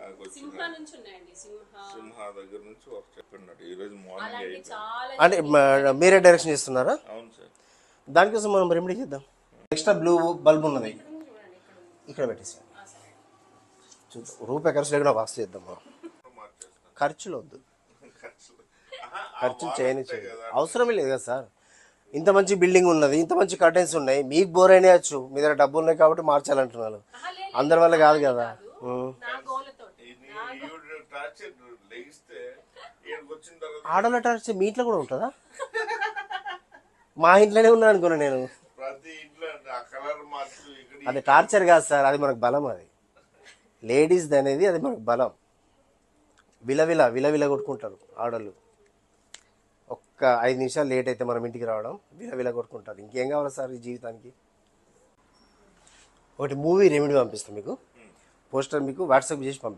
నాకు వచ్చిన సింహ నుంచి ఉన్నాయండి సింహ. సింహ దగ్గర నుంచి ఒక ఈ రోజు మార్నింగ్ అలాంటి అయిపోయింది చాలా అంటే మ- మీరే డైరెక్షన్ చేస్తున్నారా అవును సార్. దానికోసం మనం రెమెడీ చేద్దాం. ఎక్స్ట్రా బ్లూ బల్బ్ ఉన్నది. ఇక్కడ పెట్టేసి చూద్దాం. రూపాయి ఖర్చు లేకుండా వాక్స్ చేద్దాం మనం. మార్చేస్తాను. ఖర్చులు వద్దు. ఖర్చులు. ఆహా, ఆ ఖర్చు చేయని ఉంటాయి చేయదు కదా. అవసరమే లేదు కదా సార్. ఇంత మంచి బిల్డింగ్ ఉన్నది ఇంత మంచి కర్టెన్స్ ఉన్నాయి. మీకు బోర్ అయినాయచ్చు మీ దగ్గర డబ్బులు ఉన్నాయి కాబట్టి మార్చాలంటున్నారు. అందరి వల్ల కాదు కదా. నా టార్చర్ లెగిస్తే ఈయనకి వచ్చిన తర్వాత ఆడోళ్ళ టార్చర్ మీ ఇంట్లో కూడా ఉంటుందా? మా ఇంట్లోనే ఉన్నా అనుకున్నా నేను. ప్రతి ఇంట్లో ఆ కలర్ మార్చు ఇక్కడ అది టార్చర్ కాదు సార్ అది మనకు బలం అది. లేడీస్ది అనేది అది మనకు బలం. విలవిల విలవిల కొట్టుకుంటారు ఆడోళ్ళు. ఒక్క ఐదు నిమిషాలు లేట్ అయితే మనం ఇంటికి రావడం విలవిల కొట్టుకుంటారు. ఇంకేం కావాలి సార్ ఈ జీవితానికి? ఒకటి మూవీ రెమెడీ పంపిస్తాం మీకు. పోస్టర్ మీకు వాట్సాప్ చేసి పంపిస్తాం.